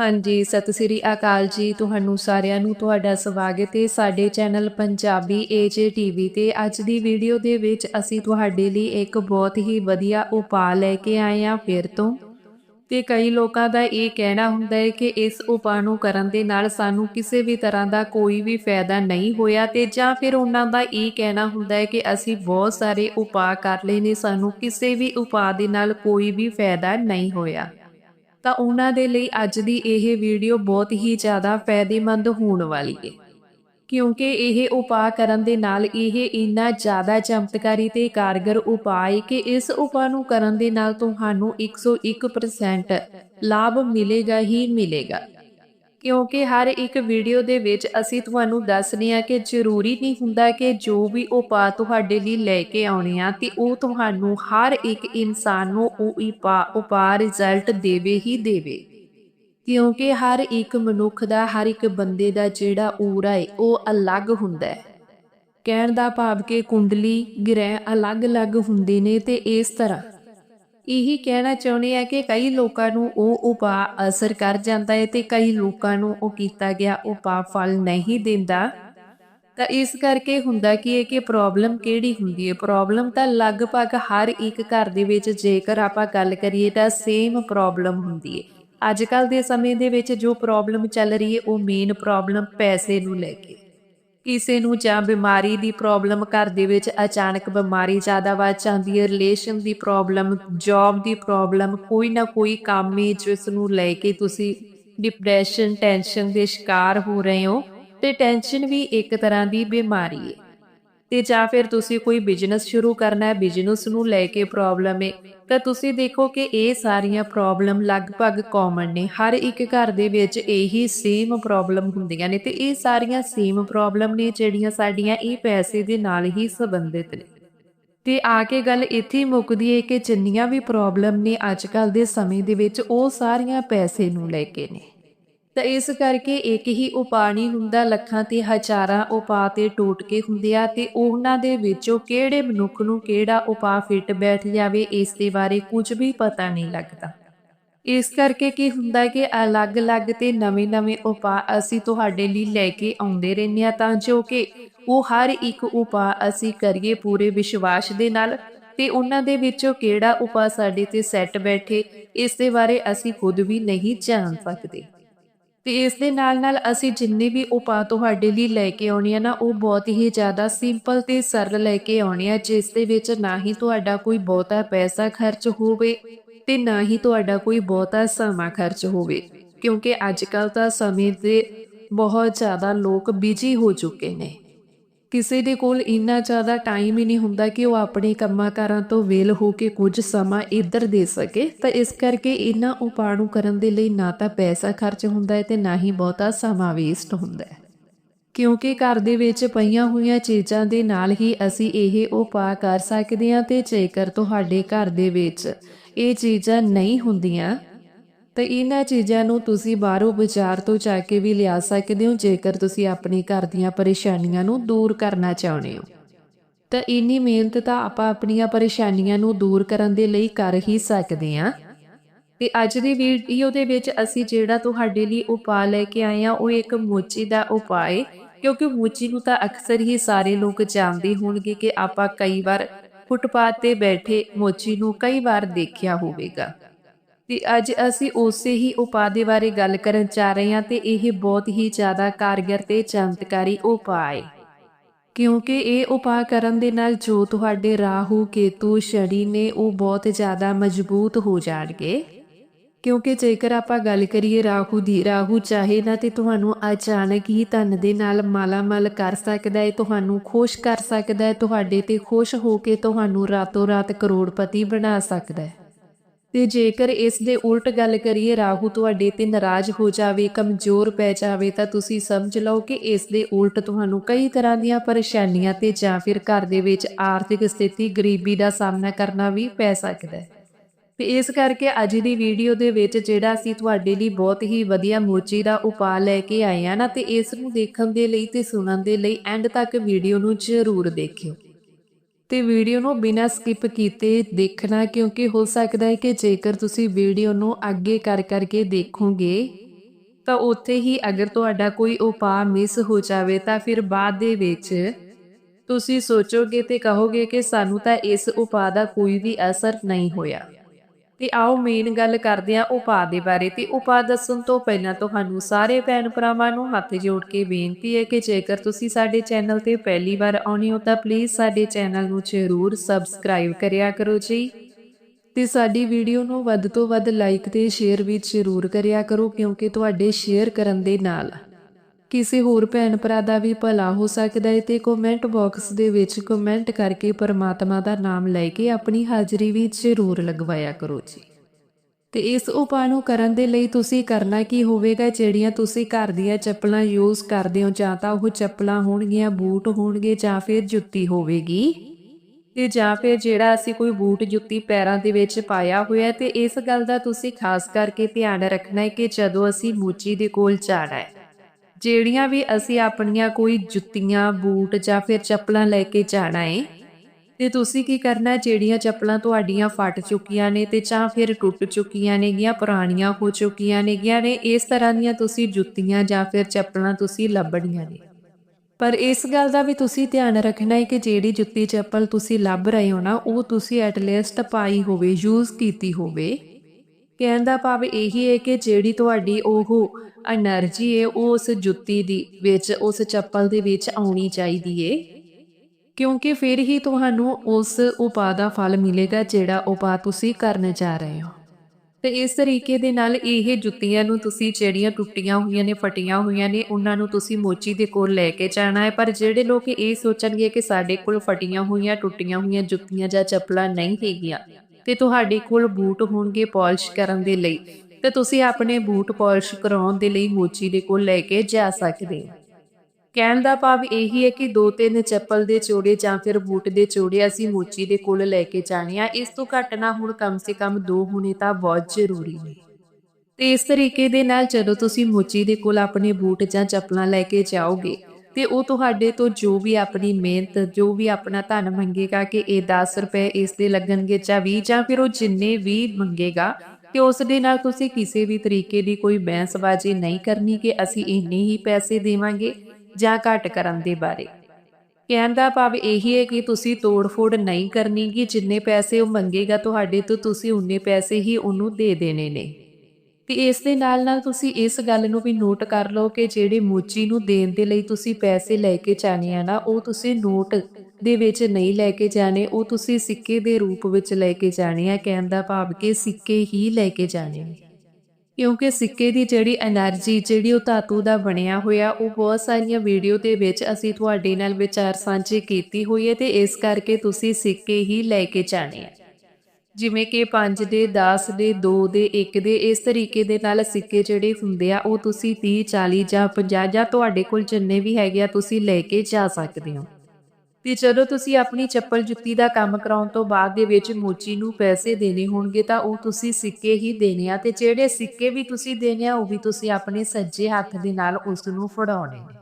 ਹਾਂਜੀ, ਸਤਿ ਸ੍ਰੀ ਅਕਾਲ ਜੀ। ਤੁਹਾਨੂੰ ਸਾਰਿਆਂ ਨੂੰ ਤੁਹਾਡਾ ਸਵਾਗਤ ਹੈ ਸਾਡੇ ਚੈਨਲ ਪੰਜਾਬੀ ਏਜੇ ਟੀਵੀ ਤੇ। ਅੱਜ ਦੀ ਵੀਡੀਓ ਦੇ ਵਿੱਚ ਅਸੀਂ ਤੁਹਾਡੇ ਲਈ ਇੱਕ ਬਹੁਤ ਹੀ ਵਧੀਆ ਉਪਾਅ ਲੈ ਕੇ ਆਏ ਹਾਂ ਫਿਰ ਤੋਂ। ਤੇ ਕਈ ਲੋਕਾਂ ਦਾ ਇਹ ਕਹਿਣਾ ਹੁੰਦਾ ਹੈ ਕਿ ਇਸ ਉਪਾਅ ਨੂੰ ਕਰਨ ਦੇ ਨਾਲ ਸਾਨੂੰ ਕਿਸੇ ਵੀ ਤਰ੍ਹਾਂ ਦਾ ਕੋਈ ਵੀ ਫਾਇਦਾ ਨਹੀਂ ਹੋਇਆ ਤੇ ਜਾਂ ਫਿਰ ਉਹਨਾਂ ਦਾ ਇਹ ਕਹਿਣਾ ਹੁੰਦਾ ਹੈ ਕਿ ਅਸੀਂ ਬਹੁਤ ਸਾਰੇ ਉਪਾਅ ਕਰ ਲਏ ਨੇ, ਸਾਨੂੰ ਕਿਸੇ ਵੀ ਉਪਾਅ ਦੇ ਨਾਲ ਕੋਈ ਵੀ ਫਾਇਦਾ ਨਹੀਂ ਹੋਇਆ। ਤਾਂ ਉਹਨਾਂ ਦੇ ਲਈ ਅੱਜ ਦੀ ਇਹ ਵੀਡੀਓ ਬਹੁਤ ਹੀ ਜ਼ਿਆਦਾ ਫਾਇਦੇਮੰਦ ਹੋਣ ਵਾਲੀ ਹੈ। ਕਿਉਂਕਿ ਇਹ ਉਪਾਅ ਕਰਨ ਦੇ ਨਾਲ ਇਹ ਇੰਨਾ ਜ਼ਿਆਦਾ ਚਮਤਕਾਰੀ ਤੇ ਕਾਰਗਰ ਉਪਾਅ ਹੈ ਕਿ ਇਸ ਉਪਾਅ ਨੂੰ ਕਰਨ ਦੇ ਨਾਲ ਤੁਹਾਨੂੰ 101% ਲਾਭ ਮਿਲੇਗਾ ਹੀ ਮਿਲੇਗਾ। ਕਿਉਂਕਿ ਹਰ ਇੱਕ ਵੀਡੀਓ ਦੇ ਵਿੱਚ ਅਸੀਂ ਤੁਹਾਨੂੰ ਦੱਸਦੇ ਹਾਂ ਕਿ ਜ਼ਰੂਰੀ ਨਹੀਂ ਹੁੰਦਾ ਕਿ ਜੋ ਵੀ ਉਪਾਅ ਤੁਹਾਡੇ ਲਈ ਲੈ ਕੇ ਆਉਣੇ ਆ, ਤੇ ਉਹ ਤੁਹਾਨੂੰ ਹਰ ਇੱਕ ਇਨਸਾਨ ਨੂੰ ਉਹ ਉਪਾਅ ਉਪਾਅ ਰਿਜ਼ਲਟ ਦੇਵੇ ਹੀ ਦੇਵੇ। ਕਿਉਂਕਿ ਹਰ ਇੱਕ ਮਨੁੱਖ ਦਾ, ਹਰ ਇੱਕ ਬੰਦੇ ਦਾ ਜਿਹੜਾ ਊਰਾ ਹੈ ਉਹ ਅਲੱਗ ਹੁੰਦਾ ਹੈ। ਕਹਿਣ ਦਾ ਭਾਵ ਕਿ ਕੁੰਡਲੀ, ਗ੍ਰਹਿ ਅਲੱਗ-ਅਲੱਗ ਹੁੰਦੇ ਨੇ ਤੇ ਇਸ ਤਰ੍ਹਾਂ। ਇਹੀ ਕਹਿਣਾ ਚਾਹੁੰਦੇ ਆ ਕਿ ਕਈ ਲੋਕਾਂ ਨੂੰ ਉਹ ਉਪਾਅ ਅਸਰ ਕਰ ਜਾਂਦਾ ਹੈ ਤੇ ਕਈ ਲੋਕਾਂ ਨੂੰ ਉਹ ਕੀਤਾ ਗਿਆ ਉਪਾਅ ਫਲ ਨਹੀਂ ਦਿੰਦਾ। ਤਾਂ ਇਸ ਕਰਕੇ ਹੁੰਦਾ ਕੀ ਹੈ ਕਿ ਪ੍ਰੋਬਲਮ ਕਿਹੜੀ ਹੁੰਦੀ ਹੈ? ਪ੍ਰੋਬਲਮ ਤਾਂ ਲਗਭਗ ਹਰ ਇੱਕ ਘਰ ਦੇ ਵਿੱਚ ਜੇਕਰ ਆਪਾਂ ਗੱਲ ਕਰੀਏ ਤਾਂ ਸੇਮ ਪ੍ਰੋਬਲਮ ਹੁੰਦੀ ਹੈ। ਅੱਜ ਕੱਲ ਦੇ ਸਮੇਂ ਦੇ ਵਿੱਚ ਜੋ ਪ੍ਰੋਬਲਮ ਚੱਲ ਰਹੀ ਹੈ ਉਹ ਮੇਨ ਪ੍ਰੋਬਲਮ ਪੈਸੇ ਨੂੰ ਲੈ ਕੇ। ਕਿਸੇ ਨੂੰ ਜਾਂ ਬਿਮਾਰੀ ਦੀ ਪ੍ਰੋਬਲਮ ਘਰ ਦੇ ਵਿੱਚ ਅਚਾਨਕ ਬਿਮਾਰੀ ਜ਼ਿਆਦਾ ਵੱਧ ਜਾਂਦੀ ਹੈ ਰਿਲੇਸ਼ਨ ਦੀ ਪ੍ਰੋਬਲਮ ਜੌਬ ਦੀ ਪ੍ਰੋਬਲਮ, ਕੋਈ ਨਾ ਕੋਈ ਕੰਮ ਹੈ ਜਿਸ ਨੂੰ ਲੈ ਕੇ ਤੁਸੀਂ ਡਿਪਰੈਸ਼ਨ ਟੈਨਸ਼ਨ ਦੇ ਸ਼ਿਕਾਰ ਹੋ ਰਹੇ ਹੋ ਤੇ ਟੈਨਸ਼ਨ ਵੀ ਇੱਕ ਤਰ੍ਹਾਂ ਦੀ ਬਿਮਾਰੀ ਹੈ। ਤੇ ਜਾਂ ਫਿਰ ਤੁਸੀਂ ਕੋਈ ਬਿਜ਼ਨਸ ਸ਼ੁਰੂ ਕਰਨਾ ਹੈ ਬਿਜ਼ਨਸ ਨੂੰ ਲੈ ਕੇ ਪ੍ਰੋਬਲਮ ਹੈ ਤਾਂ ਤੁਸੀਂ ਦੇਖੋ ਕਿ ਇਹ ਸਾਰੀਆਂ ਪ੍ਰੋਬਲਮ ਲਗਭਗ ਕਾਮਨ ਨੇ। ਹਰ ਇੱਕ ਘਰ ਦੇ ਵਿੱਚ ਇਹੀ ਸੇਮ ਪ੍ਰੋਬਲਮ ਹੁੰਦੀਆਂ ਨੇ ਤੇ ਇਹ ਸਾਰੀਆਂ ਸੇਮ ਪ੍ਰੋਬਲਮ ਨੇ ਜਿਹੜੀਆਂ ਸਾਡੀਆਂ ਇਹ ਪੈਸੇ ਦੇ ਨਾਲ ਹੀ ਸੰਬੰਧਿਤ ਨੇ। ਤੇ ਆ ਕੇ ਗੱਲ ਇੱਥੇ ਮੁੱਕਦੀ ਹੈ ਕਿ ਜਿੰਨੀਆਂ ਵੀ ਪ੍ਰੋਬਲਮ ਨੇ ਅੱਜ ਕੱਲ ਦੇ ਸਮੇਂ ਦੇ ਵਿੱਚ ਉਹ ਸਾਰੀਆਂ ਪੈਸੇ ਨੂੰ ਲੈ ਕੇ ਨੇ। ਤਾਂ ਇਸ ਕਰਕੇ ਇੱਕ ਹੀ ਉਪਾਅ ਨਹੀਂ ਹੁੰਦਾ, ਲੱਖਾਂ ਤੇ ਹਜ਼ਾਰਾਂ ਉਪਾਅ ਤੇ ਟੋਟਕੇ ਹੁੰਦੇ ਆ ਤੇ ਉਹਨਾਂ ਦੇ ਵਿੱਚੋਂ ਕਿਹੜੇ ਮਨੁੱਖ ਨੂੰ ਕਿਹੜਾ ਉਪਾਅ ਫਿੱਟ ਬੈਠ ਜਾਵੇ, ਇਸ ਦੇ ਬਾਰੇ ਕੁਝ ਵੀ ਪਤਾ ਨਹੀਂ ਲੱਗਦਾ। ਇਸ ਕਰਕੇ ਕੀ ਹੁੰਦਾ ਕਿ ਅਲੱਗ-ਅਲੱਗ ਤੇ ਨਵੇਂ-ਨਵੇਂ ਉਪਾਅ ਅਸੀਂ ਤੁਹਾਡੇ ਲਈ ਲੈ ਕੇ ਆਉਂਦੇ ਰਹਿੰਦੇ ਆ ਤਾਂ ਜੋ ਕਿ ਉਹ ਹਰ ਇੱਕ ਉਪਾਅ ਅਸੀਂ ਕਰੀਏ ਪੂਰੇ ਵਿਸ਼ਵਾਸ ਦੇ ਨਾਲ ਤੇ ਉਹਨਾਂ ਦੇ ਵਿੱਚੋਂ ਕਿਹੜਾ ਉਪਾਅ ਸਾਡੇ ਤੇ ਸੈੱਟ ਬੈਠੇ, ਇਸ ਦੇ ਬਾਰੇ ਅਸੀਂ ਖੁਦ ਵੀ ਨਹੀਂ ਜਾਣ ਸਕਦੇ। ਤੇ ਇਸ ਦੇ ਨਾਲ ਨਾਲ ਅਸੀਂ ਜਿੰਨੇ ਵੀ ਉਪਾਅ ਤੁਹਾਡੇ ਲਈ ਲੈ ਕੇ ਆਉਣੇ ਆ ਨਾ, ਉਹ ਬਹੁਤ ਹੀ ਜ਼ਿਆਦਾ ਸਿੰਪਲ ਤੇ ਸਰਲ ਲੈ ਕੇ ਆਉਣੇ ਆ, ਜਿਸ ਦੇ ਵਿੱਚ ਨਾ ਹੀ ਤੁਹਾਡਾ ਕੋਈ ਬਹੁਤਾ ਪੈਸਾ ਖਰਚ ਹੋਵੇ ਤੇ ਨਾ ਹੀ ਤੁਹਾਡਾ ਕੋਈ ਬਹੁਤਾ ਸਮਾਂ ਖਰਚ ਹੋਵੇ। ਕਿਉਂਕਿ ਅੱਜ ਕੱਲ ਤਾਂ ਸਮੇਂ ਦੇ ਬਹੁਤ ਜ਼ਿਆਦਾ ਲੋਕ ਬਿਜ਼ੀ ਹੋ ਚੁੱਕੇ ਨੇ। ਕਿਸੇ ਦੇ ਕੋਲ ਇੰਨਾ ਜ਼ਿਆਦਾ ਟਾਈਮ ਹੀ ਨਹੀਂ ਹੁੰਦਾ ਕਿ ਉਹ ਆਪਣੇ ਕੰਮਾਂ ਕਾਰਾਂ ਤੋਂ ਵੇਲ ਹੋ ਕੇ ਕੁਝ ਸਮਾਂ ਇੱਧਰ ਦੇ ਸਕੇ, ਤਾਂ ਇਸ ਕਰਕੇ ਇਹਨਾਂ ਉਪਾਅ ਨੂੰ ਕਰਨ ਦੇ ਲਈ ਨਾ ਤਾਂ ਪੈਸਾ ਖਰਚ ਹੁੰਦਾ ਹੈ ਤੇ ਨਾ ਹੀ ਬਹੁਤਾ ਸਮਾਂ ਵੇਸਟ ਹੁੰਦਾ ਹੈ। ਕਿਉਂਕਿ ਘਰ ਦੇ ਵਿੱਚ ਪਈਆਂ ਹੋਈਆਂ ਚੀਜ਼ਾਂ ਦੇ ਨਾਲ ਹੀ ਅਸੀਂ ਇਹ ਉਪਾਅ ਕਰ ਸਕਦੇ ਹਾਂ ਤੇ ਜੇਕਰ ਤੁਹਾਡੇ ਘਰ ਦੇ ਵਿੱਚ ਇਹ ਚੀਜ਼ਾਂ ਨਹੀਂ ਹੁੰਦੀਆਂ ਤਾਂ ਇਹਨਾਂ ਚੀਜ਼ਾਂ ਨੂੰ ਤੁਸੀਂ ਬਾਹਰੋਂ ਬਾਜ਼ਾਰ ਤੋਂ ਜਾ ਕੇ ਵੀ ਲਿਆ ਸਕਦੇ ਹੋ, ਜੇਕਰ ਤੁਸੀਂ ਆਪਣੇ ਘਰ ਦੀਆਂ ਪਰੇਸ਼ਾਨੀਆਂ ਨੂੰ ਦੂਰ ਕਰਨਾ ਚਾਹੁੰਦੇ ਹੋ। ਤਾਂ ਇੰਨੀ ਮਿਹਨਤ ਤਾਂ ਆਪਾਂ ਆਪਣੀਆਂ ਪਰੇਸ਼ਾਨੀਆਂ ਨੂੰ ਦੂਰ ਕਰਨ ਦੇ ਲਈ ਕਰ ਹੀ ਸਕਦੇ ਹਾਂ। ਤੇ ਅੱਜ ਦੀ ਵੀਡੀਓ ਦੇ ਵਿੱਚ ਅਸੀਂ ਜਿਹੜਾ ਤੁਹਾਡੇ ਲਈ ਉਪਾਅ ਲੈ ਕੇ ਆਏ ਹਾਂ, ਉਹ ਇੱਕ ਮੋਚੀ ਦਾ ਉਪਾਅ ਹੈ ਕਿਉਂਕਿ ਮੋਚੀ ਨੂੰ ਤਾਂ ਅਕਸਰ ਹੀ ਸਾਰੇ ਲੋਕ ਜਾਣਦੇ ਹੋਣਗੇ ਕਿ ਆਪਾਂ ਕਈ ਵਾਰ ਫੁੱਟਪਾਥ ਤੇ ਬੈਠੇ ਮੋਚੀ ਨੂੰ ਕਈ ਵਾਰ ਦੇਖਿਆ ਹੋਵੇਗਾ। ਤੇ ਅੱਜ ਅਸੀਂ ਉਸੇ ਹੀ ਉਪਾਅ ਦੇ ਬਾਰੇ ਗੱਲ ਕਰਨ ਜਾ ਰਹੇ ਹਾਂ ਤੇ ਇਹ ਬਹੁਤ ਹੀ ਜ਼ਿਆਦਾ ਕਾਰਗਰ ਤੇ ਚਮਤਕਾਰੀ ਉਪਾਅ ਹੈ। ਕਿਉਂਕਿ ਇਹ ਉਪਾਅ ਕਰਨ ਦੇ ਨਾਲ ਜੋ ਤੁਹਾਡੇ ਰਾਹੂ, ਕੇਤੂ, ਸ਼ਨੀ ਨੇ ਉਹ ਬਹੁਤ ਜ਼ਿਆਦਾ ਮਜ਼ਬੂਤ ਹੋ ਜਾਣਗੇ। ਕਿਉਂਕਿ ਜੇਕਰ ਆਪਾਂ ਗੱਲ ਕਰੀਏ ਰਾਹੂ ਦੀ, ਰਾਹੂ ਚਾਹੇ ਨਾ ਤੇ ਤੁਹਾਨੂੰ ਅਚਾਨਕ ਹੀ ਧਨ ਦੇ ਨਾਲ ਮਾਲਾਮਾਲ ਕਰ ਸਕਦਾ ਹੈ, ਤੁਹਾਨੂੰ ਖੁਸ਼ ਕਰ ਸਕਦਾ ਹੈ, ਤੁਹਾਡੇ ਤੇ ਖੁਸ਼ ਹੋ ਕੇ ਤੁਹਾਨੂੰ ਰਾਤੋਂ ਰਾਤ ਕਰੋੜਪਤੀ ਬਣਾ ਸਕਦਾ ਹੈ। ਤੇ ਜੇਕਰ ਇਸ ਦੇ ਉਲਟ ਗੱਲ ਕਰੀਏ, ਰਾਹੂ ਤੁਹਾਡੇ ਤੇ ਨਾਰਾਜ਼ ਹੋ ਜਾਵੇ, ਕਮਜ਼ੋਰ ਪੈ ਜਾਵੇ, ਤਾਂ ਤੁਸੀਂ ਸਮਝ ਲਓ ਕਿ ਇਸ ਦੇ ਉਲਟ ਤੁਹਾਨੂੰ ਕਈ ਤਰ੍ਹਾਂ ਦੀਆਂ ਪਰੇਸ਼ਾਨੀਆਂ ਤੇ ਜਾਂ ਫਿਰ ਘਰ ਦੇ ਵਿੱਚ ਆਰਥਿਕ ਸਥਿਤੀ ਗਰੀਬੀ ਦਾ ਸਾਹਮਣਾ ਕਰਨਾ ਵੀ ਪੈ ਸਕਦਾ ਹੈ। ਤੇ ਇਸ ਕਰਕੇ ਅੱਜ ਦੀ ਵੀਡੀਓ ਦੇ ਵਿੱਚ ਜਿਹੜਾ ਅਸੀਂ ਤੁਹਾਡੇ ਲਈ ਬਹੁਤ ਹੀ ਵਧੀਆ ਮੋਚੀ ਦਾ ਉਪਾਅ ਲੈ ਕੇ ਆਏ ਆ ਨਾ, ਤੇ ਇਸ ਨੂੰ ਦੇਖਣ ਦੇ ਲਈ ਤੇ ਸੁਣਨ ਦੇ ਲਈ ਐਂਡ ਤੱਕ ਵੀਡੀਓ ਨੂੰ ਜ਼ਰੂਰ ਦੇਖਿਓ। ਤੇ ਵੀਡੀਓ ਨੂੰ ਬਿਨਾਂ ਸਕਿਪ ਕੀਤੇ ਦੇਖਣਾ ਕਿਉਂਕਿ ਹੋ ਸਕਦਾ ਹੈ ਕਿ ਜੇਕਰ ਤੁਸੀਂ ਵੀਡੀਓ ਨੂੰ ਅੱਗੇ ਕਰ ਕਰਕੇ ਦੇਖੋਗੇ, ਤਾਂ ਉੱਥੇ ਹੀ ਅਗਰ ਤੁਹਾਡਾ ਕੋਈ ਉਪਾਅ ਮਿਸ ਹੋ ਜਾਵੇ, ਤਾਂ ਫਿਰ ਬਾਅਦ ਦੇ ਵਿੱਚ ਤੁਸੀਂ ਸੋਚੋਗੇ ਤੇ ਕਹੋਗੇ ਕਿ ਸਾਨੂੰ ਤਾਂ ਇਸ ਉਪਾਅ ਦਾ ਕੋਈ ਵੀ ਅਸਰ ਨਹੀਂ ਹੋਇਆ। ਤੇ ਆਓ ਮੇਨ ਗੱਲ ਕਰਦੇ ਹਾਂ ਉਪਾਅ ਦੇ ਬਾਰੇ। ਤੇ ਉਪਾਅ ਦੱਸਣ ਤੋਂ ਪਹਿਲਾਂ ਤੁਹਾਨੂੰ ਸਾਰੇ ਭੈਣ ਭਰਾਵਾਂ ਨੂੰ ਹੱਥ ਜੋੜ ਕੇ ਬੇਨਤੀ ਹੈ ਕਿ ਜੇਕਰ ਤੁਸੀਂ ਸਾਡੇ ਚੈਨਲ ਤੇ ਪਹਿਲੀ ਵਾਰ ਆਉਣੇ ਹੋ ਤਾਂ ਪਲੀਜ਼ ਸਾਡੇ ਚੈਨਲ ਨੂੰ ਜ਼ਰੂਰ ਸਬਸਕ੍ਰਾਈਬ ਕਰਿਆ ਕਰੋ ਜੀ। ਤੇ ਸਾਡੀ ਵੀਡੀਓ ਨੂੰ ਵੱਧ ਤੋਂ ਵੱਧ ਲਾਈਕ ਤੇ ਸ਼ੇਅਰ ਵੀ ਜ਼ਰੂਰ ਕਰਿਆ ਕਰੋ ਕਿਉਂਕਿ ਤੁਹਾਡੇ ਸ਼ੇਅਰ ਕਰਨ ਦੇ ਨਾਲ ਕਿਸੇ ਹੋਰ ਭੈਣ ਭਰਾ ਦਾ ਵੀ ਭਲਾ ਹੋ ਸਕਦਾ ਹੈ ਤੇ ਕਮੈਂਟ ਬਾਕਸ ਦੇ ਵਿੱਚ ਕਮੈਂਟ ਕਰਕੇ ਪਰਮਾਤਮਾ ਦਾ ਨਾਮ ਲੈ ਕੇ ਆਪਣੀ ਹਾਜ਼ਰੀ ਵੀ ਜ਼ਰੂਰ ਲਗਵਾਇਆ ਕਰੋ ਜੀ। ਤੇ ਇਸ ਉਪਾਅ ਨੂੰ ਕਰਨ ਦੇ ਲਈ ਤੁਸੀਂ ਕਰਨਾ ਕੀ ਹੋਵੇਗਾ? ਜਿਹੜੀਆਂ ਤੁਸੀਂ ਘਰ ਦੀਆਂ ਚੱਪਲਾਂ ਯੂਜ਼ ਕਰਦੇ ਹੋ, ਜਾਂ ਤਾਂ ਉਹ ਚੱਪਲਾਂ ਹੋਣਗੀਆਂ, ਬੂਟ ਹੋਣਗੇ, ਜਾਂ ਫਿਰ ਜੁੱਤੀ ਹੋਵੇਗੀ। ਤੇ ਜਾਂ ਫਿਰ ਜਿਹੜਾ ਅਸੀਂ ਕੋਈ ਬੂਟ, ਜੁੱਤੀ ਪੈਰਾਂ ਦੇ ਵਿੱਚ ਪਾਇਆ ਹੋਇਆ ਹੈ ਤੇ ਇਸ ਗੱਲ ਦਾ ਤੁਸੀਂ ਖਾਸ ਕਰਕੇ ਧਿਆਨ ਰੱਖਣਾ ਹੈ ਕਿ ਜਦੋਂ ਅਸੀਂ ਮੂਚੀ ਦੇ ਕੋਲ ਜਾਣਾ ਹੈ ਜਿਹੜੀਆਂ ਵੀ ਅਸੀਂ ਆਪਣੀਆਂ ਕੋਈ ਜੁੱਤੀਆਂ, ਬੂਟ ਜਾਂ ਫਿਰ ਚੱਪਲਾਂ ਲੈ ਕੇ ਜਾਣਾ ਹੈ ਤੇ ਤੁਸੀਂ ਕੀ ਕਰਨਾ, ਜਿਹੜੀਆਂ ਚੱਪਲਾਂ ਤੁਹਾਡੀਆਂ ਫਟ ਚੁੱਕੀਆਂ ਨੇ ਤੇ ਜਾਂ ਫਿਰ ਟੁੱਟ ਚੁੱਕੀਆਂ ਨੇਗੀਆਂ ਪੁਰਾਣੀਆਂ ਹੋ ਚੁੱਕੀਆਂ ਨੇਗੀਆਂ ਨੇ, ਇਸ ਤਰ੍ਹਾਂ ਦੀਆਂ ਤੁਸੀਂ ਜੁੱਤੀਆਂ ਜਾਂ ਫਿਰ ਚੱਪਲਾਂ ਤੁਸੀਂ ਲੱਭਣੀਆਂ ਨੇ। ਪਰ ਇਸ ਗੱਲ ਦਾ ਵੀ ਤੁਸੀਂ ਧਿਆਨ ਰੱਖਣਾ ਹੈ ਕਿ ਜਿਹੜੀ ਜੁੱਤੀ ਚੱਪਲ ਤੁਸੀਂ ਲੱਭ ਰਹੇ ਹੋ ਨਾ, ਉਹ ਤੁਸੀਂ ਐਟਲੀਸਟ ਪਾਈ ਹੋਵੇ ਯੂਜ਼ ਕੀਤੀ ਹੋਵੇ। ਕਹਿਣ ਦਾ ਭਾਵ ਇਹੀ ਹੈ ਕਿ ਜਿਹੜੀ ਤੁਹਾਡੀ ਉਹ એનર્જી ਹੈ ਉਸ ਜੁੱਤੀ ਦੀ ਵਿੱਚ, ਉਸ ਚੱਪਲ ਦੇ ਵਿੱਚ ਆਉਣੀ ਚਾਹੀਦੀ ਏ। ਕਿਉਂਕਿ ਫਿਰ ਹੀ ਤੁਹਾਨੂੰ ਉਸ ਉਪਾਅ ਦਾ ਫਲ ਮਿਲੇਗਾ ਜਿਹੜਾ ਉਪਾਅ ਤੁਸੀਂ ਕਰਨ ਜਾ ਰਹੇ ਹੋ। ਤੇ ਇਸ ਤਰੀਕੇ ਦੇ ਨਾਲ ਇਹ ਜੁੱਤੀਆਂ ਨੂੰ ਤੁਸੀਂ ਜਿਹੜੀਆਂ ਟੁੱਟੀਆਂ ਹੋਈਆਂ ਨੇ, ਫਟੀਆਂ ਹੋਈਆਂ ਨੇ, ਉਹਨਾਂ ਨੂੰ ਤੁਸੀਂ ਮੋਚੀ ਦੇ ਕੋਲ ਲੈ ਕੇ ਜਾਣਾ ਹੈ ਪਰ ਜਿਹੜੇ ਲੋਕ ਇਹ ਸੋਚਣਗੇ ਕਿ ਸਾਡੇ ਕੋਲ ਫਟੀਆਂ ਹੋਈਆਂ, ਟੁੱਟੀਆਂ ਹੋਈਆਂ ਜੁੱਤੀਆਂ ਜਾਂ ਚੱਪਲਾਂ ਨਹੀਂ ਹੈਗੀਆਂ ਤੇ ਤੁਹਾਡੇ ਕੋਲ ਬੂਟ ਹੋਣਗੇ ਪੋਲਿਸ਼ ਕਰਨ ਦੇ ਲਈ ਤੇ ਤੁਸੀਂ ਆਪਣੇ ਬੂਟ ਪਾਲਿਸ਼ ਕਰਾਉਣ ਦੇ ਲਈ ਮੋਚੀ ਦੇ ਕੋਲ ਲੈ ਕੇ ਜਾ ਸਕਦੇ ਹੋ। ਕਹਿਣ ਦਾ ਭਾਵ ਇਹੀ ਹੈ ਕਿ ਦੋ ਤਿੰਨ ਚੱਪਲ ਦੇ ਚੋੜੇ ਜਾਂ ਫਿਰ ਬੂਟ ਦੇ ਚੋੜੇ ਅਸੀਂ ਮੋਚੀ ਦੇ ਕੋਲ ਲੈ ਕੇ ਜਾਣੇ ਆ। ਇਸ ਤੋਂ ਘੱਟ ਨਾ ਹੁਣ ਕਮ ਸੇ ਕਮ ਦੋ ਹੋਣੇ ਤਾਂ ਬਹੁਤ ਜ਼ਰੂਰੀ ਨੇ। ਤੇ ਇਸ ਤਰੀਕੇ ਦੇ ਨਾਲ ਜਦੋਂ ਤੁਸੀਂ ਮੋਚੀ ਦੇ ਕੋਲ ਆਪਣੇ ਬੂਟ ਜਾਂ ਚੱਪਲਾਂ ਲੈ ਕੇ ਜਾਓਗੇ ਤੇ ਉਹ ਤੁਹਾਡੇ ਤੋਂ ਜੋ ਵੀ ਆਪਣੀ ਮਿਹਨਤ, ਜੋ ਵੀ ਆਪਣਾ ਧਨ ਮੰਗੇਗਾ ਕਿ ਇਹ 10 ਰੁਪਏ ਇਸ ਦੇ ਲੱਗਣਗੇ ਜਾਂ 20 ਜਾਂ ਫਿਰ ਉਹ ਜਿੰਨੇ ਵੀ ਮੰਗੇਗਾ ਤੇ ਉਸ ਦੇ ਨਾਲ ਤੁਸੀਂ ਕਿਸੇ ਵੀ ਤਰੀਕੇ ਦੀ ਕੋਈ ਬਹਿਸਬਾਜ਼ੀ ਨਹੀਂ ਕਰਨੀ ਕਿ ਅਸੀਂ ਇੰਨੇ ਹੀ ਪੈਸੇ ਦੇਵਾਂਗੇ ਜਾਂ ਘੱਟ ਕਰਨ ਦੇ ਬਾਰੇ। ਕਹਿਣ ਦਾ ਭਾਵ ਇਹੀ ਹੈ ਕਿ ਤੁਸੀਂ ਤੋੜ-ਫੋੜ ਨਹੀਂ ਕਰਨੀ ਕਿ ਜਿੰਨੇ ਪੈਸੇ ਉਹ ਮੰਗੇਗਾ ਤੁਹਾਡੇ ਤੋਂ ਤੁਸੀਂ ਉਨੇ ਪੈਸੇ ਹੀ ਉਹਨੂੰ ਦੇ ਦੇਣੇ ਨੇ। ਤੇ ਇਸ ਦੇ ਨਾਲ ਨਾਲ ਤੁਸੀਂ ਇਸ ਗੱਲ ਨੂੰ ਵੀ ਨੋਟ ਕਰ ਲਓ ਕਿ ਜਿਹੜੇ ਮੋਚੀ ਨੂੰ ਦੇਣ ਦੇ ਲਈ ਤੁਸੀਂ ਪੈਸੇ ਲੈ ਕੇ ਜਾਣੇ ਆ ਨਾ, ਉਹ ਤੁਸੀਂ ਨੋਟ ਦੇ ਵਿੱਚ ਨਹੀਂ ਲੈ ਕੇ ਜਾਣੇ, ਉਹ ਤੁਸੀਂ ਸਿੱਕੇ ਦੇ ਰੂਪ ਵਿੱਚ ਲੈ ਕੇ ਜਾਣੇ ਆ, ਕਹਿਣ ਦਾ ਭਾਵ ਕਿ ਸਿੱਕੇ ਹੀ ਲੈ ਕੇ ਜਾਣੇ ਕਿਉਂਕਿ ਸਿੱਕੇ ਦੀ ਜਿਹੜੀ એનર્ਜੀ ਜਿਹੜੀ ਉਹ ਧਾਤੂ ਦਾ ਬਣਿਆ ਹੋਇਆ, ਉਹ ਬਹੁਤ ਸਾਰੀਆਂ ਵੀਡੀਓ ਦੇ ਵਿੱਚ ਅਸੀਂ ਤੁਹਾਡੇ ਨਾਲ ਵਿਚਾਰ ਸਾਂਝੇ ਕੀਤੀ ਹੋਈ ਹੈ ਤੇ ਇਸ ਕਰਕੇ ਤੁਸੀਂ ਸਿੱਕੇ ਹੀ ਲੈ ਕੇ ਜਾਣੇ ਆ। ਜਿਵੇਂ ਕਿ 5 ਦੇ 10 ਦੇ 2 ਦੇ 1 ਦੇ, ਇਸ ਤਰੀਕੇ ਦੇ ਨਾਲ ਸਿੱਕੇ ਜਿਹੜੇ ਹੁੰਦੇ ਆ, ਉਹ ਤੁਸੀਂ 30 40 ਜਾਂ 50 ਜਾਂ ਤੁਹਾਡੇ ਕੋਲ ਜਿੰਨੇ ਵੀ ਹੈਗੇ ਆ, ਤੁਸੀਂ ਲੈ ਕੇ ਜਾ ਸਕਦੇ ਹੋ। ਤੇ ਜਦੋਂ ਤੁਸੀਂ ਆਪਣੀ ਚੱਪਲ ਜੁੱਤੀ ਦਾ ਕੰਮ ਕਰਾਉਣ ਤੋਂ ਬਾਅਦ ਦੇ ਵਿੱਚ ਮੋਚੀ ਨੂੰ ਪੈਸੇ ਦੇਣੇ ਹੋਣਗੇ ਤਾਂ ਉਹ ਤੁਸੀਂ ਸਿੱਕੇ ਹੀ ਦੇਣੇ ਆ ਤੇ ਜਿਹੜੇ ਸਿੱਕੇ ਵੀ ਤੁਸੀਂ ਦੇਣੇ ਆ, ਉਹ ਵੀ ਤੁਸੀਂ ਆਪਣੇ ਸੱਜੇ ਹੱਥ ਦੇ ਨਾਲ ਉਸ ਨੂੰ ਫੜਾਉਣੇ ਨੇ।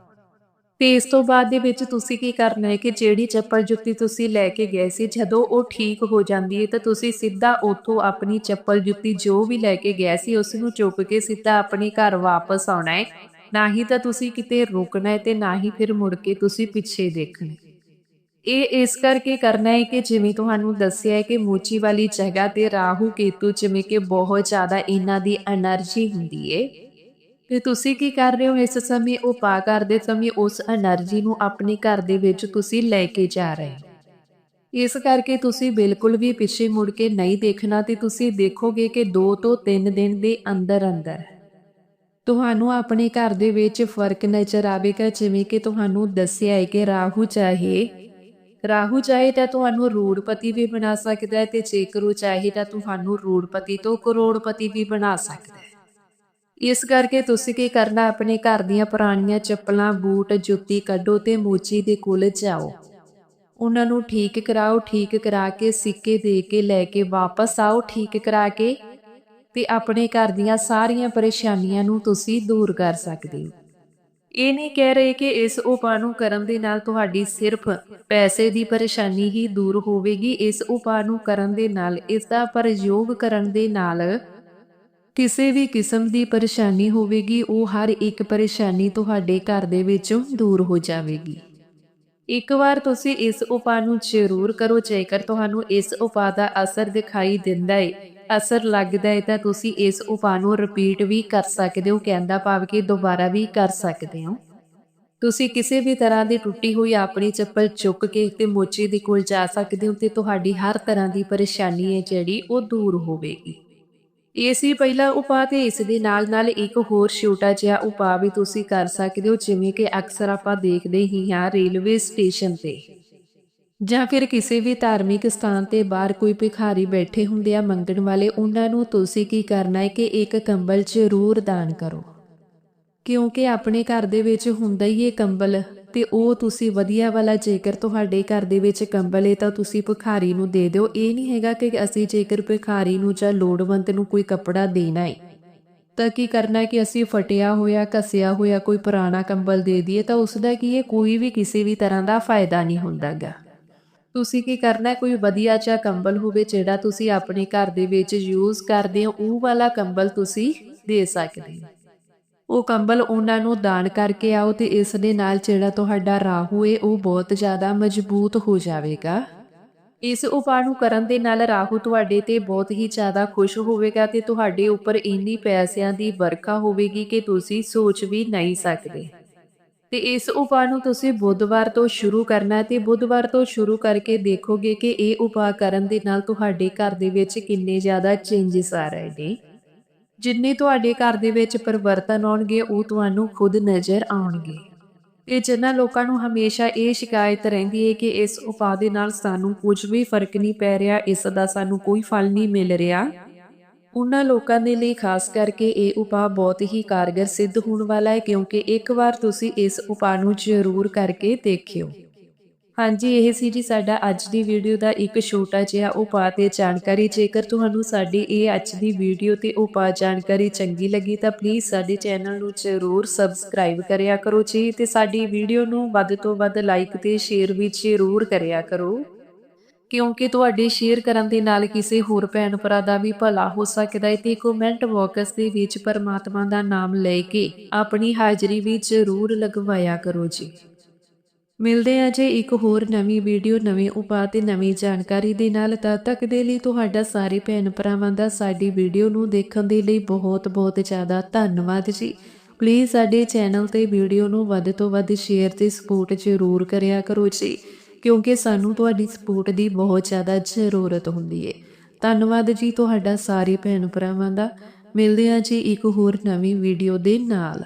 ਤੇ ਇਸ ਤੋਂ ਬਾਅਦ ਦੇ ਵਿੱਚ ਤੁਸੀਂ ਕੀ ਕਰਨਾ ਹੈ ਕਿ ਜਿਹੜੀ ਚੱਪਲ ਜੁੱਤੀ ਤੁਸੀਂ ਲੈ ਕੇ ਗਏ ਸੀ, ਜਦੋਂ ਉਹ ਠੀਕ ਹੋ ਜਾਂਦੀ ਹੈ ਤਾਂ ਤੁਸੀਂ ਸਿੱਧਾ ਉੱਥੋਂ ਆਪਣੀ ਚੱਪਲ ਜੁੱਤੀ ਜੋ ਵੀ ਲੈ ਕੇ ਗਏ ਸੀ, ਉਸ ਨੂੰ ਚੁੱਕ ਕੇ ਸਿੱਧਾ ਆਪਣੇ ਘਰ ਵਾਪਸ ਆਉਣਾ ਹੈ। ਨਾ ਹੀ ਤਾਂ ਤੁਸੀਂ ਕਿਤੇ ਰੁਕਣਾ ਹੈ ਤੇ ਨਾ ਹੀ ਫਿਰ ਮੁੜ ਕੇ ਤੁਸੀਂ ਪਿੱਛੇ ਦੇਖਣਾ ਇਹ ਇਸ ਕਰਕੇ ਕਰਨਾ ਹੈ ਕਿ ਜਿਵੇਂ ਤੁਹਾਨੂੰ ਦੱਸਿਆ ਹੈ ਕਿ ਮੋਚੀ ਵਾਲੀ ਜਗ੍ਹਾ ਤੇ ਰਾਹੂ ਕੇਤੂ ਜਿਵੇਂ ਕਿ ਬਹੁਤ ਜ਼ਿਆਦਾ ਇਹਨਾਂ ਦੀ એનર્ਜੀ ਹੁੰਦੀ ਹੈ ਤੇ ਤੁਸੀਂ ਕੀ ਕਰ ਰਹੇ ਹੋ ਇਸ ਸਮੇਂ? ਉਪਾਅ ਕਰਦੇ ਸਮੇਂ ਉਸ એનર્ਜੀ ਨੂੰ ਆਪਣੇ ਘਰ ਦੇ ਵਿੱਚ ਤੁਸੀਂ ਲੈ ਕੇ ਜਾ ਰਹੇ ਹੋ। ਇਸ ਕਰਕੇ ਤੁਸੀਂ ਬਿਲਕੁਲ ਵੀ ਪਿੱਛੇ ਮੁੜ ਕੇ ਨਹੀਂ ਦੇਖਣਾ ਤੇ ਤੁਸੀਂ ਦੇਖੋਗੇ ਕਿ 2 ਤੋਂ 3 ਦਿਨ ਦੇ ਅੰਦਰ ਅੰਦਰ ਤੁਹਾਨੂੰ ਆਪਣੇ ਘਰ ਦੇ ਵਿੱਚ ਫ਼ਰਕ ਨਜ਼ਰ ਆਵੇਗਾ। ਜਿਵੇਂ ਕਿ ਤੁਹਾਨੂੰ ਦੱਸਿਆ ਹੈ ਕਿ ਰਾਹੂ ਚਾਹੇ ਰਾਹੂ ਚਾਹੇ ਤਾਂ ਤੁਹਾਨੂੰ ਰੂੜਪਤੀ ਵੀ ਬਣਾ ਸਕਦਾ ਹੈ ਤੇ ਜੇਕਰ ਉਹ ਚਾਹੇ ਤਾਂ ਤੁਹਾਨੂੰ ਰੂੜਪਤੀ ਤੋਂ ਕਰੋੜਪਤੀ ਵੀ ਬਣਾ ਸਕਦਾ ਹੈ। ਇਸ ਕਰਕੇ ਤੁਸੀਂ ਕੀ ਕਰਨਾ, ਆਪਣੇ ਘਰ ਦੀਆਂ ਪੁਰਾਣੀਆਂ ਚੱਪਲਾਂ, ਬੂਟ, ਜੁੱਤੀ ਕੱਢੋ ਤੇ ਮੋਚੀ ਦੇ ਕੋਲ ਜਾਓ। ਉਹਨਾਂ ਨੂੰ ਠੀਕ ਕਰਾਓ, ਠੀਕ ਕਰਾ ਕੇ, ਸਿੱਕੇ ਦੇ ਕੇ, ਲੈ ਕੇ ਵਾਪਸ ਆਓ, ਠੀਕ ਕਰਾ ਕੇ ਤੇ ਆਪਣੇ ਘਰ ਦੀਆਂ ਸਾਰੀਆਂ ਪਰੇਸ਼ਾਨੀਆਂ ਨੂੰ ਤੁਸੀਂ ਦੂਰ ਕਰ ਸਕਦੇ ਹੋ। ਇਹ ਨਹੀਂ ਕਹਿ ਰਹੇ ਕਿ ਇਸ ਉਪਾਅ ਨੂੰ ਕਰਨ ਦੇ ਨਾਲ ਤੁਹਾਡੀ ਸਿਰਫ ਪੈਸੇ ਦੀ ਪਰੇਸ਼ਾਨੀ ਹੀ ਦੂਰ ਹੋਵੇਗੀ। ਇਸ ਉਪਾਅ ਨੂੰ ਕਰਨ ਦੇ ਨਾਲ, ਇਸ ਦਾ ਪ੍ਰਯੋਗ ਕਰਨ ਦੇ ਨਾਲ ਕਿਸੇ ਵੀ ਕਿਸਮ ਦੀ ਪਰੇਸ਼ਾਨੀ ਹੋਵੇਗੀ। ਉਹ ਹਰ ਇੱਕ ਪਰੇਸ਼ਾਨੀ ਤੁਹਾਡੇ ਘਰ ਦੇ ਵਿੱਚੋਂ ਦੂਰ ਹੋ ਜਾਵੇਗੀ। ਇੱਕ ਵਾਰ ਤੁਸੀਂ ਇਸ ਉਪਾਅ ਨੂੰ ਜ਼ਰੂਰ ਕਰੋ, ਜੇਕਰ ਤੁਹਾਨੂੰ ਇਸ ਉਪਾਅ ਦਾ ਅਸਰ ਦਿਖਾਈ ਦਿੰਦਾ ਹੈ। ਅਸਰ ਲੱਗਦਾ ਹੈ ਤਾਂ ਤੁਸੀਂ ਇਸ ਉਪਾਅ ਨੂੰ ਰਿਪੀਟ ਵੀ ਕਰ ਸਕਦੇ ਹੋ, ਕਹਿੰਦਾ ਭਾਵ ਕਿ ਦੁਬਾਰਾ ਵੀ ਕਰ ਸਕਦੇ ਹੋ। ਤੁਸੀਂ ਕਿਸੇ ਵੀ ਤਰ੍ਹਾਂ ਦੀ ਟੁੱਟੀ ਹੋਈ ਆਪਣੀ ਚੱਪਲ ਚੁੱਕ ਕੇ ਤੇ ਮੋਚੀ ਦੇ ਕੋਲ ਜਾ ਸਕਦੇ ਹੋ ਤੇ ਤੁਹਾਡੀ ਹਰ ਤਰ੍ਹਾਂ ਦੀ ਪਰੇਸ਼ਾਨੀ ਹੈ ਜਿਹੜੀ ਉਹ ਦੂਰ ਹੋਵੇਗੀ। ਇਹ ਸੀ ਪਹਿਲਾ ਉਪਾਅ ਤੇ ਇਸ ਦੇ ਨਾਲ ਨਾਲ ਇੱਕ ਹੋਰ ਛੋਟਾ ਜਿਹਾ ਉਪਾਅ ਵੀ ਤੁਸੀਂ ਕਰ ਸਕਦੇ ਹੋ, ਜਿਵੇਂ ਕਿ ਅਕਸਰ ਆਪਾਂ ਦੇਖਦੇ ਹੀ ਹਾਂ ਰੇਲਵੇ ਸਟੇਸ਼ਨ ਤੇ। ਜਾਂ ਫਿਰ ਕਿਸੇ ਵੀ ਧਾਰਮਿਕ ਸਥਾਨ ਤੇ ਬਾਹਰ ਕੋਈ ਭਿਖਾਰੀ ਬੈਠੇ ਹੁੰਦੇ ਆ ਮੰਗਣ ਵਾਲੇ, ਉਹਨਾਂ ਨੂੰ ਤੁਸੀਂ ਕੀ ਕਰਨਾ ਹੈ ਕਿ ਇੱਕ ਕੰਬਲ ਜ਼ਰੂਰ ਦਾਨ ਕਰੋ। ਕਿਉਂਕਿ ਆਪਣੇ ਘਰ ਦੇ ਵਿੱਚ ਹੁੰਦਾ ਹੀ ਇਹ ਕੰਬਲ ਤੇ ਉਹ ਤੁਸੀਂ ਵਧੀਆ ਵਾਲਾ ਜੇਕਰ ਤੁਹਾਡੇ ਘਰ ਦੇ ਵਿੱਚ ਕੰਬਲ ਹੈ ਤਾਂ ਤੁਸੀਂ ਭਿਖਾਰੀ ਨੂੰ ਦੇ ਦਿਓ। ਇਹ ਨਹੀਂ ਹੈਗਾ ਕਿ ਅਸੀਂ ਜੇਕਰ ਭਿਖਾਰੀ ਨੂੰ ਜਾਂ ਲੋੜਵੰਦ ਨੂੰ ਕੋਈ ਕੱਪੜਾ ਦੇਣਾ ਹੈ ਤਾਂ ਕੀ ਕਰਨਾ ਕਿ ਅਸੀਂ ਫਟਿਆ ਹੋਇਆ, ਘਸਿਆ ਹੋਇਆ ਕੋਈ ਪੁਰਾਣਾ ਕੰਬਲ ਦੇ ਦਈਏ ਤਾਂ ਉਸ ਦਾ ਕੀ ਹੈ ਕੋਈ ਵੀ ਕਿਸੇ ਵੀ ਤਰ੍ਹਾਂ ਦਾ ਫਾਇਦਾ ਨਹੀਂ ਹੁੰਦਾਗਾ। ਤੁਸੀਂ ਕੀ ਕਰਨਾ ਕੋਈ ਵਧੀਆ ਜਿਹਾ ਕੰਬਲ ਹੋਵੇ ਜਿਹੜਾ ਤੁਸੀਂ ਆਪਣੇ ਘਰ ਦੇ ਵਿੱਚ ਯੂਜ਼ ਕਰਦੇ ਹੋ, ਉਹ ਵਾਲਾ ਕੰਬਲ ਤੁਸੀਂ ਦੇ ਸਕਦੇ ਹੋ। ਉਹ ਕੰਬਲ ਉਹਨਾਂ ਨੂੰ ਦਾਨ ਕਰਕੇ ਆਓ ਤੇ ਇਸ ਦੇ ਨਾਲ ਜਿਹੜਾ ਤੁਹਾਡਾ ਰਾਹੂ ਏ, ਉਹ ਬਹੁਤ ਜ਼ਿਆਦਾ ਮਜ਼ਬੂਤ ਹੋ ਜਾਵੇਗਾ। ਇਸ ਉਪਾਅ ਨੂੰ ਕਰਨ ਦੇ ਨਾਲ ਰਾਹੂ ਤੁਹਾਡੇ ਤੇ ਬਹੁਤ ਹੀ ਜ਼ਿਆਦਾ ਖੁਸ਼ ਹੋਵੇਗਾ ਤੇ ਤੁਹਾਡੇ ਉੱਪਰ ਇੰਨੀ ਪੈਸਿਆਂ ਦੀ ਵਰਖਾ ਹੋਵੇਗੀ ਕਿ ਤੁਸੀਂ ਸੋਚ ਵੀ ਨਹੀਂ ਸਕਦੇ। ਤੇ ਇਸ ਉਪਾਅ ਨੂੰ ਤੁਸੀਂ ਬੁੱਧਵਾਰ ਤੋਂ ਸ਼ੁਰੂ ਕਰਨਾ ਹੈ ਤੇ ਬੁੱਧਵਾਰ ਤੋਂ ਸ਼ੁਰੂ ਕਰਕੇ ਦੇਖੋਗੇ ਕਿ ਇਹ ਉਪਾਅ ਕਰਨ ਦੇ ਨਾਲ ਤੁਹਾਡੇ ਘਰ ਦੇ ਵਿੱਚ ਕਿੰਨੇ ਜ਼ਿਆਦਾ ਚੇਂਜਸ ਆ ਰਹੇ ਨੇ। ਜਿੰਨੇ ਤੁਹਾਡੇ ਘਰ ਦੇ ਵਿੱਚ ਪਰਿਵਰਤਨ ਆਉਣਗੇ, ਉਹ ਤੁਹਾਨੂੰ ਖੁਦ ਨਜ਼ਰ ਆਉਣਗੇ। ਇਹ ਜਿਨ੍ਹਾਂ ਲੋਕਾਂ ਨੂੰ ਹਮੇਸ਼ਾ ਇਹ ਸ਼ਿਕਾਇਤ ਰਹਿੰਦੀ ਹੈ ਕਿ ਇਸ ਉਪਾਅ ਦੇ ਨਾਲ ਸਾਨੂੰ ਕੁਝ ਵੀ ਫ਼ਰਕ ਨਹੀਂ ਪੈ ਰਿਹਾ, ਇਸ ਦਾ ਸਾਨੂੰ ਕੋਈ ਫਲ ਨਹੀਂ ਮਿਲ ਰਿਹਾ। ਉਹਨਾਂ ਲੋਕਾਂ ਦੇ ਲਈ ਖਾਸ ਕਰਕੇ ਇਹ ਉਪਾਅ ਬਹੁਤ ਹੀ ਕਾਰਗਰ ਸਿੱਧ ਹੋਣ ਵਾਲਾ ਹੈ, ਕਿਉਂਕਿ ਇੱਕ ਵਾਰ ਤੁਸੀਂ ਇਸ ਉਪਾਅ ਨੂੰ ਜ਼ਰੂਰ ਕਰਕੇ ਦੇਖਿਓ। ਹਾਂਜੀ, ਇਹ ਸੀ ਜੀ ਸਾਡਾ ਅੱਜ ਦੀ ਵੀਡੀਓ ਦਾ ਇੱਕ ਛੋਟਾ ਜਿਹਾ ਉਪਾਅ ਤੇ ਜਾਣਕਾਰੀ। ਜੇਕਰ ਤੁਹਾਨੂੰ ਸਾਡੀ ਇਹ ਅੱਜ ਦੀ ਵੀਡੀਓ ਤੇ ਉਪਾਅ ਜਾਣਕਾਰੀ ਚੰਗੀ ਲੱਗੀ ਤਾਂ ਪਲੀਜ਼ ਸਾਡੇ ਚੈਨਲ ਨੂੰ ਜ਼ਰੂਰ ਸਬਸਕ੍ਰਾਈਬ ਕਰਿਆ ਕਰੋ ਜੀ ਤੇ ਸਾਡੀ ਵੀਡੀਓ ਨੂੰ ਵੱਧ ਤੋਂ ਵੱਧ ਲਾਈਕ ਤੇ ਸ਼ੇਅਰ ਵੀ ਜ਼ਰੂਰ ਕਰਿਆ ਕਰੋ। ਕਿਉਂਕਿ ਤੁਹਾਡੇ ਸ਼ੇਅਰ ਕਰਨ ਦੇ ਨਾਲ ਕਿਸੇ ਹੋਰ ਭੈਣ ਭਰਾ ਦਾ ਵੀ ਭਲਾ ਹੋ ਸਕਦਾ ਹੈ ਤੇ ਕਮੈਂਟ ਬਾਕਸ ਦੇ ਵਿੱਚ ਪਰਮਾਤਮਾ ਦਾ ਨਾਮ ਲੈ ਕੇ ਆਪਣੀ ਹਾਜ਼ਰੀ ਵੀ ਜ਼ਰੂਰ ਲਗਵਾਇਆ ਕਰੋ ਜੀ। ਮਿਲਦੇ ਆ ਜੇ ਇੱਕ ਹੋਰ ਨਵੀਂ ਵੀਡੀਓ, ਨਵੇਂ ਉਪਾਅ ਤੇ ਨਵੀਂ ਜਾਣਕਾਰੀ ਦੇ ਨਾਲ। ਤਦ ਤੱਕ ਦੇ ਲਈ ਤੁਹਾਡਾ ਸਾਰੇ ਭੈਣ ਭਰਾਵਾਂ ਦਾ ਸਾਡੀ ਵੀਡੀਓ ਨੂੰ ਦੇਖਣ ਦੇ ਲਈ ਬਹੁਤ ਬਹੁਤ ਜ਼ਿਆਦਾ ਧੰਨਵਾਦ ਜੀ। ਪਲੀਜ਼ ਸਾਡੇ ਚੈਨਲ ਤੇ ਵੀਡੀਓ ਨੂੰ ਵੱਧ ਤੋਂ ਵੱਧ ਸ਼ੇਅਰ ਤੇ ਸਪੋਰਟ ਜ਼ਰੂਰ ਕਰਿਆ ਕਰੋ ਜੀ। ਕਿਉਂਕਿ ਸਾਨੂੰ ਤੁਹਾਡੀ ਸਪੋਰਟ ਦੀ ਬਹੁਤ ਜ਼ਿਆਦਾ ਜ਼ਰੂਰਤ ਹੁੰਦੀ ਹੈ ਧੰਨਵਾਦ ਜੀ ਤੁਹਾਡਾ ਸਾਰੇ ਭੈਣ ਭਰਾਵਾਂ ਦਾ। ਮਿਲਦੇ ਹਾਂ ਜੀ ਇੱਕ ਹੋਰ ਨਵੀਂ ਵੀਡੀਓ ਦੇ ਨਾਲ।